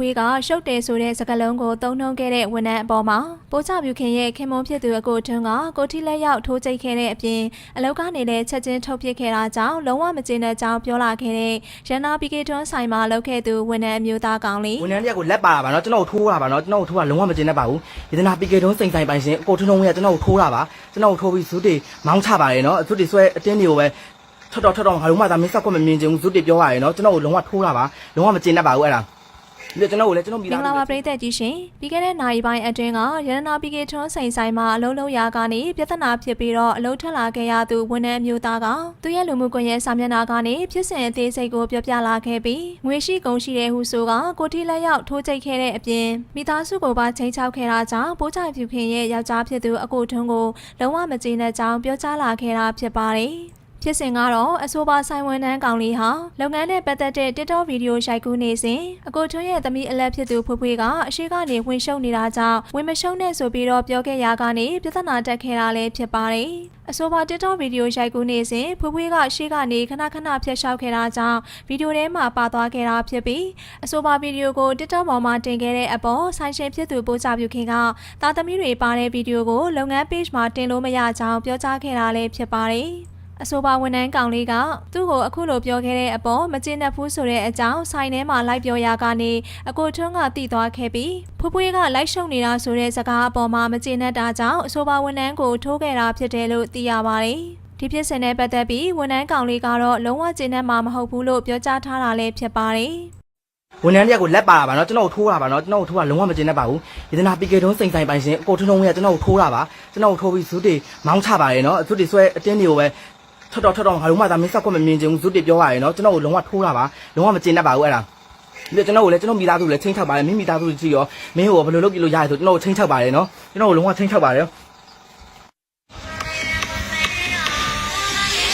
ဝေးကရှုပ်တယ်ဆိုတဲ့စကားလုံးကိုသုံးနှုန်းခဲ့တဲ့ဝန်ထမ်းအပေါ်မှာပိုးချပြူခင်ရဲ့ခင်မွန်ဖြစ်သူအကိုထွန်းကကိုတီလက်ရောက်ထိုးကျိတ်ခဲ့တဲ့အပြင်အလောက်ကနေလည်းချက်ချင်းထုတ်ပစ်ခဲ့တာကြောင့်လုံးဝမကျေနပ်ကြောင်းပြောလာခဲ့တဲ့ရန်နာပီကေထွန်းဆိုင်မှာလုပ်ခဲ့သူဝန်ထမ်းအမျိုးသားကောင်လေးဝန်ထမ်းတယောက်ကိုလက်ပါတာပါနော်ကျွန်တော်တို့ထိုးတာပါနော်ကျွန်တော်တို့ထိုးတာလုံးဝမကျင်တတ်ပါဘူးယတနာပီကေတုံးစိန်ဆိုင်ပိုင်ရှင်အကိုထွန်းထုံးကကျွန်တော်တို့ထိုးတာပါကျွန်တော်တို့ထိုးပြီးဇုတေမောင်းချပါတယ်နော်ဇုတေဆွဲအတင်းတွေကိုပဲထွက်တော့ထွက်တော့ငါတို့မှသာမင်းစောက်ကွက်မမြင်ချင်ဘူးဇုတေပြောရတယ်နော်ကျွန်တော်တို့လုံးဝထိုးတာပါလုံးဝမကျင်တတ်ပါဘူးအဲ့ဒါ ဒီကျွန်တော်တို့လည်းကျွန်တော်မိမင်သား္ဂလာပါပရိသတ်ကြီးရှင်ပြီးခဲ့တဲ့နိုင်ပိုင်းအတွင်းကရန်နာပီကေထွန်းဆိုင်ဆိုင်မှာအလုံးလုံးရာကနေပြဿနာဖြစ်ပြီးတော့အလုံးထွက်လာခဲ့ရသူဝန်ထမ်းအမျိုးသားကသူရဲ့လူမှုကွန်ရက်စာမျက်နှာကနေဖြစ်စဉ်အသေးစိတ်ကိုပြောပြလာခဲ့ပြီးငွေရှိကုန်ရှိတဲ့ဟူဆိုကကိုတီလက်ရောက်ထိုးကျိတ်ခဲ့တဲ့အပြင်မိသားစုကိုပါချိန်ချောက်ခဲ့တာကြောင့်ပိုးချိုင်ဖြူခင်ရဲ့ယောက်ျားဖြစ်သူအကိုထွန်းကိုလုံးဝမကျေနပ်ကြောင်းပြောကြားလာခဲ့တာဖြစ်ပါတယ် ဖြစ်စဉ်ကတော့အဆိုပါဆိုင်ဝန်ထမ်းကောင်လေးဟာလုပ်ငန်းနဲ့ပတ်သက်တဲ့ TikTok ဗီဒီယိုရိုက်ကူးနေစဉ်အကိုထွန်းရဲ့သမီးအလက်ဖြစ်သူဖွေးဖွေးကအရှိကနေဝင်ရှုံနေတာကြောင့်ဝင်မရှုံနဲ့ဆိုပြီးတော့ပြောခဲ့ရာကနေပြဿနာတက်ခဲ့တာလည်းဖြစ်ပါတယ်။အဆိုပါ TikTok ဗီဒီယိုရိုက်ကူးနေစဉ်ဖွေးဖွေးကရှေ့ကနေခဏခဏဖျက်ရှောက်ခဲ့တာကြောင့်ဗီဒီယိုထဲမှာပါသွားခဲ့တာဖြစ်ပြီးအဆိုပါဗီဒီယိုကို TikTok ပေါ်မှာတင်ခဲ့တဲ့အပေါ်ဆိုင်ရှင်ဖြစ်သူပို့ချပြုခင်ကသားသမီးတွေပါတဲ့ဗီဒီယိုကိုလုပ်ငန်း page မှာတင်လို့မရကြောင်းပြောကြားခဲ့တာလည်းဖြစ်ပါတယ်။ အဆိုပါဝန်ထမ်းကောင်လေးကသူ့ကိုအခုလိုပြောခဲ့တဲ့အပေါ်မကျေနပ်ဘူးဆိုတဲ့အကြောင်းဆိုင်ထဲမှာလိုက်ပြောရာကနေအကိုထွန်းကတည်သွားခဲ့ပြီးဖူးဖွေးကလိုက်ရှုံနေတာဆိုတဲ့စကားအပေါ်မှာမကျေနပ်တာကြောင့်အဆိုပါဝန်ထမ်းကိုထိုးခဲ့တာဖြစ်တယ်လို့သိရပါတယ်။ဒီဖြစ်စဉ်နဲ့ပတ်သက်ပြီးဝန်ထမ်းကောင်လေးကတော့လုံးဝကျေနပ်မှာမဟုတ်ဘူးလို့ပြောကြားထားတာလည်းဖြစ်ပါတယ်။ဝန်ထမ်းတယောက်ကိုလက်ပါတာပါနော်ကျွန်တော်တို့ထိုးတာပါနော်ကျွန်တော်တို့ထိုးတာလုံးဝမကျင်တတ်ပါဘူးယတနာပီကေတုံးစိန်ဆိုင်ပိုင်ရှင်အကိုထွန်းထုံးကကျွန်တော်တို့ထိုးတာပါကျွန်တော်တို့ထိုးပြီးဇုတေမောင်းချပါတယ်နော်ဇုတေဆွဲအတင်းတွေကိုပဲ ထွက်တော့ထွက်တော့ငါတို့မှသာမင်းစောက်ကွက်မမြင်ချင်ဘူးဇုတေပြောရတယ်နော်ကျွန်တော်တို့လုံးဝထိုးတာပါလုံးဝမကျင်တတ်ပါဘူးအဲ့ဒါဒီကျွန်တော်တို့လည်းကျွန်တော်မိသားစုလည်းချင်းချောက်ပါတယ်မိမိသားစုကြည့်ရောမင်းကိုဘယ်လိုလုပ်ကြည့်လို့ရရဲဆိုကျွန်တော်တို့ချင်းချောက်ပါတယ်နော်ကျွန်တော်တို့လုံးဝချင်းချောက်ပါတယ်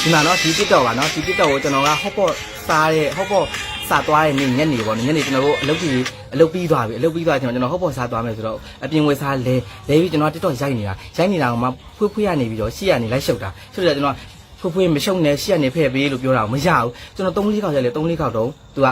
ဒီမှာနော်ဒီ TikTok ပါနော်ဒီ TikTok ကိုကျွန်တော်က hotpot စားတဲ့ hotpot စားသွားတဲ့နေ့ညနေပေါ့ညနေကျွန်တော်တို့အလုပ်ကြီးအလုပ်ပြီးသွားပြီအလုပ်ပြီးသွားကျွန်တော်ကျွန်တော် hotpot စားသွားမယ်ဆိုတော့အပြင်ဝယ်စားလဲလဲပြီးကျွန်တော် TikTok ရိုက်နေတာရိုက်နေတာကမှဖွေးဖွေးရနေပြီးတော့ရှေ့ကနေလိုက်ရှုပ်တာရှုပ်တယ်ကျွန်တော် ဖွေးဖွေးမရှုပ်နဲ့ရှေ့ကနေဖဲ့ပေးလို့ပြောတာမရဘူးကျွန်တော်3-4ခေါက်ရိုက်လဲ3-4ခေါက်တော့သူက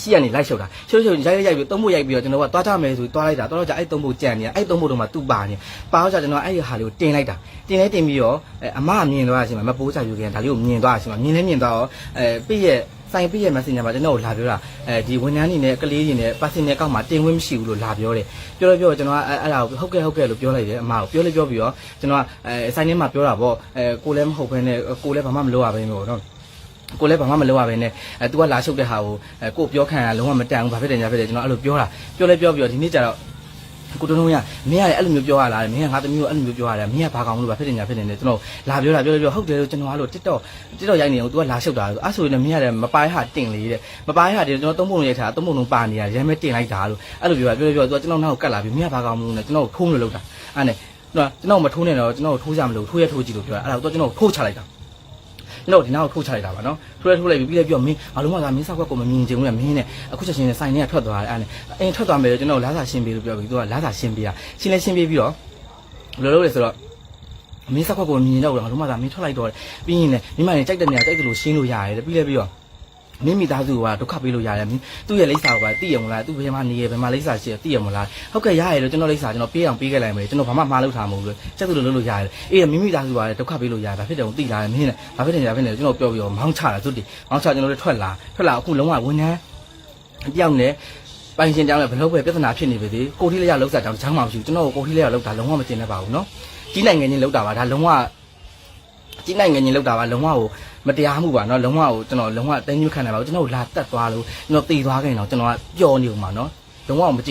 ရှိရနေလိုက်ရှုပ်တာရှုပ်ရှုပ်ရိုက်ရိုက်ပြီးသုံးဖို့ရိုက်ပြီးတော့ကျွန်တော်ကသွားကြမယ်ဆိုသွားလိုက်တာတော့ကြအဲ့သုံးဖို့ကြံနေတာအဲ့သုံးဖို့တော့မှသူ့ပါနေပါတော့ကြကျွန်တော်အဲ့ဒီဟာလေးကိုတင်လိုက်တာတင်လဲတင်ပြီးတော့အမမြင်သွားတဲ့အချိန်မှာမပိုးချယူခင်ဒါလေးကိုမြင်သွားတဲ့အချိန်မှာမြင်လဲမြင်သွားတော့အဲပြည့်ရဲ့ ဆိုင်ပြည့်ရဲ့ messenger မှာကျွန်တော်ကိုလာပြောတာအဲဒီဝန်ထမ်းနေနဲ့ကလေးတွေနဲ့ person နဲ့ကောက်မှာတင်ခွင့်မရှိဘူးလို့လာပြောတယ်ပြောလို့ပြောတော့ကျွန်တော်ကအဲ့ဒါကိုဟုတ်ကဲ့ဟုတ်ကဲ့လို့ပြောလိုက်တယ်အမကိုပြောလို့ပြောပြီးတော့ကျွန်တော်ကအဲဆိုင်ထဲမှာပြောတာပေါ့အဲကိုလည်းမဟုတ်ဘဲနဲ့ကိုလည်းဘာမှမလုပ်ရဘဲမျိုးတော့ကိုလည်းဘာမှမလုပ်ရဘဲနဲ့အဲ तू ကလာရှုပ်တဲ့ဟာကိုအဲကိုပြောခံရလုံးဝမတန်ဘူးဘာဖြစ်တယ်ညာဖြစ်တယ်ကျွန်တော်အဲ့လိုပြောတာပြောလဲပြောပြီးတော့ဒီနေ့ကျတော့ ကိုတုံးတုံးရမင်းကလည်းအဲ့လိုမျိုးပြောရလားမင်းကငါသမီးကိုအဲ့လိုမျိုးပြောရတယ်မင်းကဘာကောင်လို့ဘာဖြစ်တယ်ညာဖြစ်တယ်နဲ့ကျွန်တော်လာပြောတာပြောလဲပြောဟုတ်တယ်လို့ကျွန်တော်အဲ့လို TikTok TikTok ရိုက်နေအောင် तू ကလာရှုပ်တာဆိုအဲ့ဆိုရင်မင်းကလည်းမပိုင်းဟာတင်လေတဲ့မပိုင်းဟာတင်ကျွန်တော်သုံးပုံရိုက်ထားသုံးပုံလုံးပါနေရရမ်းမဲတင်လိုက်တာလို့အဲ့လိုပြောတာပြောလဲပြော तू ကကျွန်တော်နောက်ကိုကတ်လာပြီးမင်းကဘာကောင်မလို့နဲ့ကျွန်တော်ထိုးလို့လောက်တာအဲ့နဲ့ကျွန်တော်မထိုးနဲ့တော့ကျွန်တော်ထိုးကြမလို့ထိုးရထိုးကြည့်လို့ပြောတာအဲ့ဒါကိုကျွန်တော်ထိုးချလိုက်တာ ကျွန်တော်ဒီနောက်ထိုးချလိုက်တာပါနော်ထိုးလဲထိုးလိုက်ပြီးပြီးလဲပြောမင်းဘာလို့မှသာမင်းစောက်ကွက်ကိုမမြင်ချင်ဘူးလေမင်းနဲ့အခုချက်ချင်းနဲ့ဆိုင်ထဲကထွက်သွားတယ်အဲ့နဲ့အင်းထွက်သွားမယ်လို့ကျွန်တော်လာစာရှင်းပေးလို့ပြောပြီးသူကလာစာရှင်းပေးတာရှင်းလဲရှင်းပေးပြီးတော့ဘယ်လိုလုပ်လဲဆိုတော့မင်းစောက်ကွက်ကိုမြင်တော့ဘူးဘာလို့မှသာမင်းထွက်လိုက်တော့တယ်ပြီးရင်လည်းမိမနဲ့ကြိုက်တဲ့နေရာကြိုက်တယ်လို့ရှင်းလို့ရတယ်ပြီးလဲပြီးတော့ မိမိသားစုကဒုက္ခပေးလို့ရတယ်သူ့ရဲ့လိပ်စာကိုပါသိရမလားသူ့ဘယ်မှာနေရဘယ်မှာလိပ်စာရှိရသိရမလားဟုတ်ကဲ့ရရလို့ကျွန်တော်လိပ်စာကျွန်တော်ပေးအောင်ပေးခဲ့လိုက်မယ်ကျွန်တော်ဘာမှမှားလို့ထားမလို့စက်သူလိုလုပ်လို့ရတယ်အေးမိမိသားစုကဒုက္ခပေးလို့ရတယ်ဘာဖြစ်တယ်ကိုသိလားမင်းလည်းဘာဖြစ်တယ်ဘာဖြစ်တယ်ကျွန်တော်ပြောပြီးတော့မောင်းချတာသူတည်းမောင်းချကျွန်တော်လည်းထွက်လာထွက်လာအခုလုံးဝဝန်ထမ်းအပြောင်းနေပိုင်ရှင်တောင်းလည်းဘလို့ပဲပြဿနာဖြစ်နေပြီလေကိုထိလေးရလောက်စားတောင်းချောင်းမှမရှိဘူးကျွန်တော်ကိုကိုထိလေးရလောက်တာလုံးဝမတင်နဲ့ပါဘူးနော်ကြီးနိုင်ငံချင်းလောက်တာပါဒါလုံးဝ ကြီးနိုင်ငံချင်းလောက်တာပါလုံးဝကိုမတရားမှုပါเนาะလုံးဝကိုကျွန်တော်လုံးဝတင်းညှိခံနိုင်ပါဘူးကျွန်တော်လာတက်သွားလို့ကျွန်တော်တည်သွားခဲ့ရင်တော့ကျွန်တော်ကပျော်နေဦးမှာเนาะလုံးဝမကြည့်